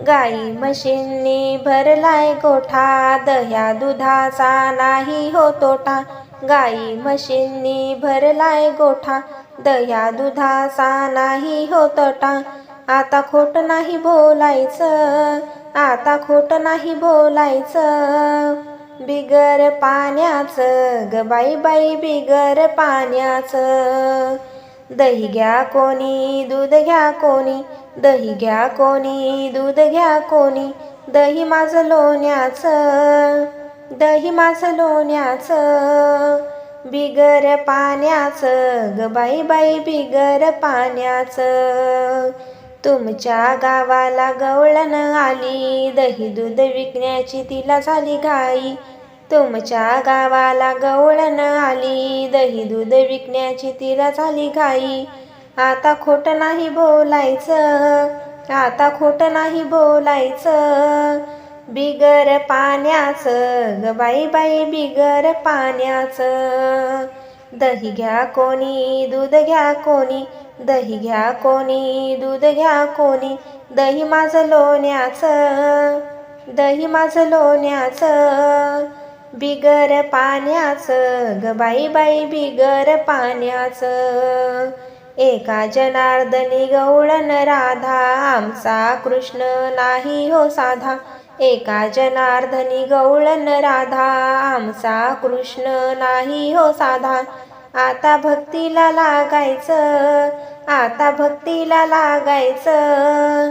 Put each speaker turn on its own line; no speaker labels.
गाई म्हशींनी भरलाय गोठा दह्या दुधाचा नाही हो तोटा. गाई म्हशींनी भरलाय गोठा दह्या दुधाचा नाही हो तोटा. आता खोट नाही बोलायचं आता खोट नाही बोलायचं. बिगर पाण्याचं ग बाई बाई बिगर पाण्याचं. दही घ्या कोणी दूध घ्या कोणी दही घ्या कोणी दूध घ्या कोणी दही माझं लोण्याचं दही माझं लोण्याचं बिगर पाण्याचं ग बाई बाई बिगर पाण्याचं. तुमच्या गावाला गवळण आली दही दूध विकण्याची तिला झाली घाई तुमच्या गावाला गवळण आली. दही दूध विकण्याची तिला झाली घाई. आता खोट नाही बोलायचं आता खोट नाही बोलायचं. बिगर पाण्याचं ग बाई बाई बिगर पाण्याचं. दही घ्या कोणी दूध घ्या कोणी दही घ्या कोणी दूध घ्या कोणी दही माझं लोण्याचं दही माझं लोण्याचं. बिगर पाण्याचं ग बाई बाई बिगर पाण्याचं. एका जनार्दनी गवळण राधा आमचा कृष्ण नाही हो साधा. एका जनार्दनी गवळण राधा आमचा कृष्ण नाही हो साधा. आता भक्तीला लागायचं आता भक्तीला लागायचं.